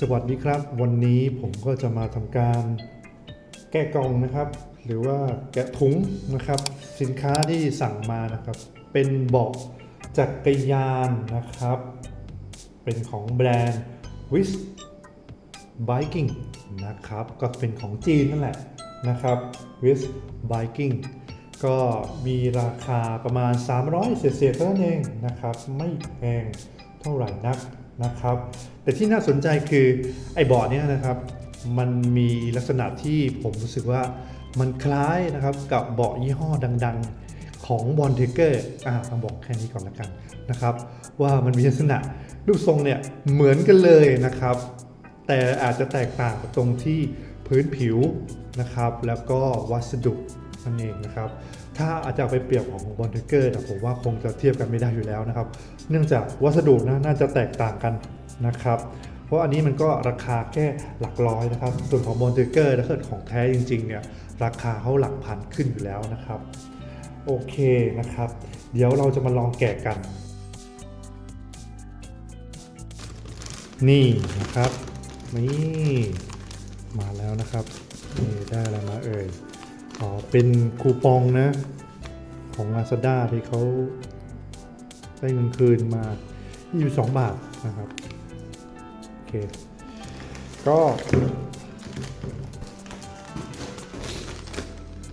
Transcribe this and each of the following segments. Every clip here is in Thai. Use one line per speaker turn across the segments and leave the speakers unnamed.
สวัสดีครับ วันนี้ผมก็จะมาทำการแกะกล่องนะครับ หรือว่าแกะถุงนะครับ สินค้าที่สั่งมานะครับ เป็นเบาะจักรยานนะครับ เป็นของแบรนด์ w i s Biking นะครับ ก็เป็นของจีนนั่นแหละนะครับ w i s Biking ก็มีราคาประมาณ 300 เศษๆเท่านั้นเองนะครับ ไม่แพงเท่าไหร่นัก นะครับ แต่ที่น่าสนใจคือไอ้เบาะเนี้ยนะครับมันมีลักษณะที่ผมรู้สึกว่ามันคล้ายนะครับกับเบาะยี่ห้อดังๆของบอลเทเกอร์อ่าต้องบอกแค่นี้ก่อนละกันนะครับ ว่ามันมีลักษณะรูปทรงเนี่ยเหมือนกันเลยนะครับ แต่อาจจะแตกต่างตรงที่พื้นผิวนะครับ แล้วก็วัสดุ นั่นเองนะครับ ถ้าอาจจะไปเปรียบของบอลเทเกอร์ผมว่าคงจะเทียบกันไม่ได้อยู่แล้วนะครับ เนื่องจากวัสดุนะน่าจะแตกต่างกันนะครับ เพราะอันนี้มันก็ราคาแค่หลักร้อยนะครับ ส่วนของบอลเทเกอร์ถ้าเกิดของแท้จริงๆเนี่ยราคาเขาหลักพันขึ้นอยู่แล้วนะครับ โอเคนะครับ เดี๋ยวเราจะมาลองแกะกัน นี่นะครับนี่มาแล้วนะครับนี่ได้อะไรมาเอ่ย อ๋อ เป็นคูปองนะ ของ Lazada ที่เขาได้เงินคืนมา 22 บาทนะครับ โอเค ก็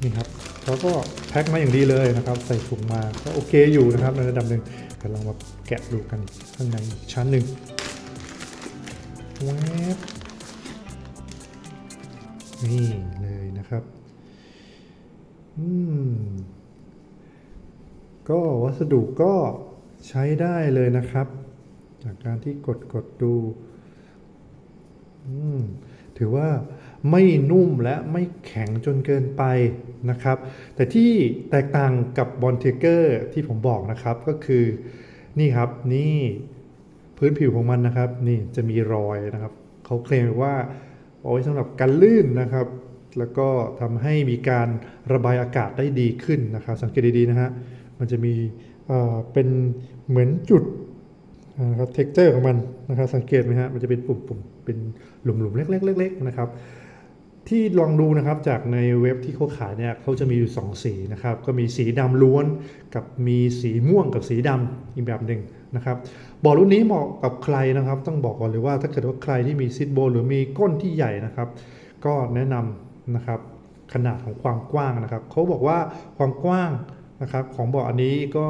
นี่ครับเขาก็แพ็คมาอย่างดีเลยนะครับ ใส่ถุงมาก็โอเคอยู่นะครับในระดับหนึ่งเดี๋ยวลองมาแกะดูกันข้างในชั้นหนึ่งแวบนี่เลยนะครับ อืม ก็วัสดุก็ใช้ได้เลยนะครับ จากการที่กดกดดู ถือว่าไม่นุ่มและไม่แข็งจนเกินไปนะครับ แต่ที่แตกต่างกับบอลเทเกอร์ที่ผมบอกนะครับก็คือนี่ครับนี่พื้นผิวของมันนะครับ นี่จะมีรอยนะครับ เขาเคลมว่าเอาไว้สำหรับกันลื่นนะครับ แล้วก็ทำให้มีการระบายอากาศได้ดีขึ้นนะครับสังเกตดีๆนะฮะมันจะมีเป็นเหมือนจุดนะครับเท็กเจอร์ของมันนะครับสังเกตไหมฮะมันจะเป็นปุ่มๆเป็นหลุมๆเล็กๆๆนะครับที่ลองดูนะครับจากในเว็บที่เขาขายเนี่ยเขาจะมีอยู่ 2 สีนะครับก็มีสีดำล้วนกับมีสีม่วงกับสีดำอีกแบบหนึ่งนะครับบอลรุ่นนี้เหมาะกับใครนะครับ ต้องบอกก่อนเลยว่าถ้าเกิดว่าใครที่มีซิดโบหรือมีก้นที่ใหญ่นะครับ ก็แนะนำ นะครับขนาดของความกว้างนะครับเขาบอกว่าความกว้างนะครับของเบาะอันนี้ก็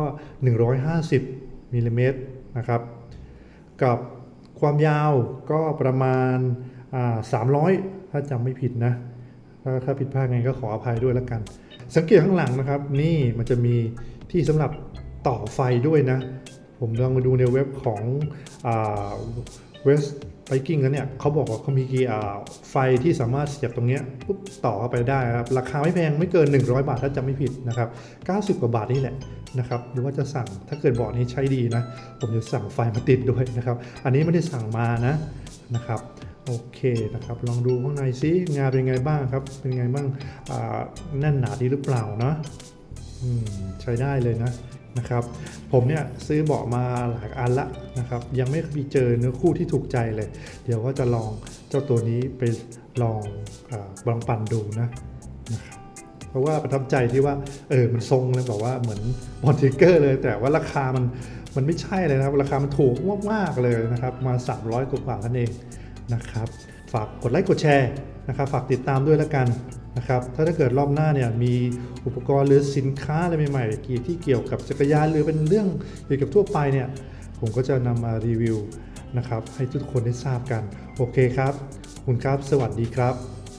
150มิลลิเมตรนะครับกับความยาวก็ประมาณ300ถ้าจำไม่ผิดนะ ถ้าถ้าผิดพลาดไงก็ขออภัยด้วยแล้วกัน สังเกตข้างหลังนะครับ นี่มันจะมีที่สำหรับต่อไฟด้วยนะ ผมลองมาดูในเว็บของเวส ไ i กิ้งแล้วเนี่ยเขาบอกว่าเขามีอ่าไฟที่สามารถเสียบตรงเนี้ยปุ๊บต่อเข้าไปได้ครับ ราคาไม่แพงไม่เกิน 100 บาทถ้าจำไม่ผิดนะครับ 90 กว่าบาทนี่แหละนะครับหรือว่าจะสั่งถ้าเกิดบอร์ดนี้ใช้ดีนะ ผมจะสั่งไฟมาติดด้วยนะครับ อันนี้ไม่ได้สั่งมานะนะครับโอเคนะครับ ลองดูข้างในซิงานเป็นไงบ้างครับ เป็นไงบ้างแน่นหนาดีหรือเปล่านะใช้ได้เลยนะ นะครับ ผมเนี่ยซื้อเบาะมาหลายอันละนะครับ ยังไม่มีเจอเนื้อคู่ที่ถูกใจเลย เดี๋ยวก็จะลองเจ้าตัวนี้ไปลองอาลองปั่นดูนะนะครับเพราะว่าประทับใจที่ว่าเออมันทรงเลยแบบว่าเหมือนบอลทิกเกอร์เลย แต่ว่าราคามันมันไม่ใช่เลยนะครับราคามันถูกมากๆเลยนะครับมา 300กว่าท่านเองนะครับ ฝากกดไลค์กดแชร์นะครับ ฝากติดตามด้วยแล้วกัน นะครับถ้าถ้าเกิดรอบหน้าเนี่ยมีอุปกรณ์หรือสินค้าอะไรใหม่ๆเกี่ยวที่เกี่ยวกับจักรยานหรือเป็นเรื่องเกี่ยวกับทั่วไปเนี่ยผมก็จะนำมารีวิวนะครับให้ทุกคนได้ทราบกัน โอเคครับคุณครับ สวัสดีครับ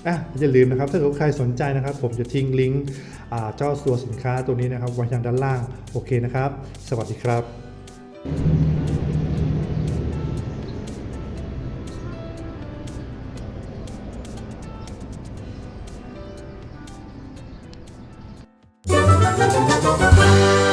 อะอย่าลืมนะครับ ถ้าเกิดใครสนใจนะครับ ผมจะทิ้งลิงก์เจ้าตัวสินค้าตัวนี้นะครับไว้ทางด้านล่าง โอเคนะครับ สวัสดีครับ
Música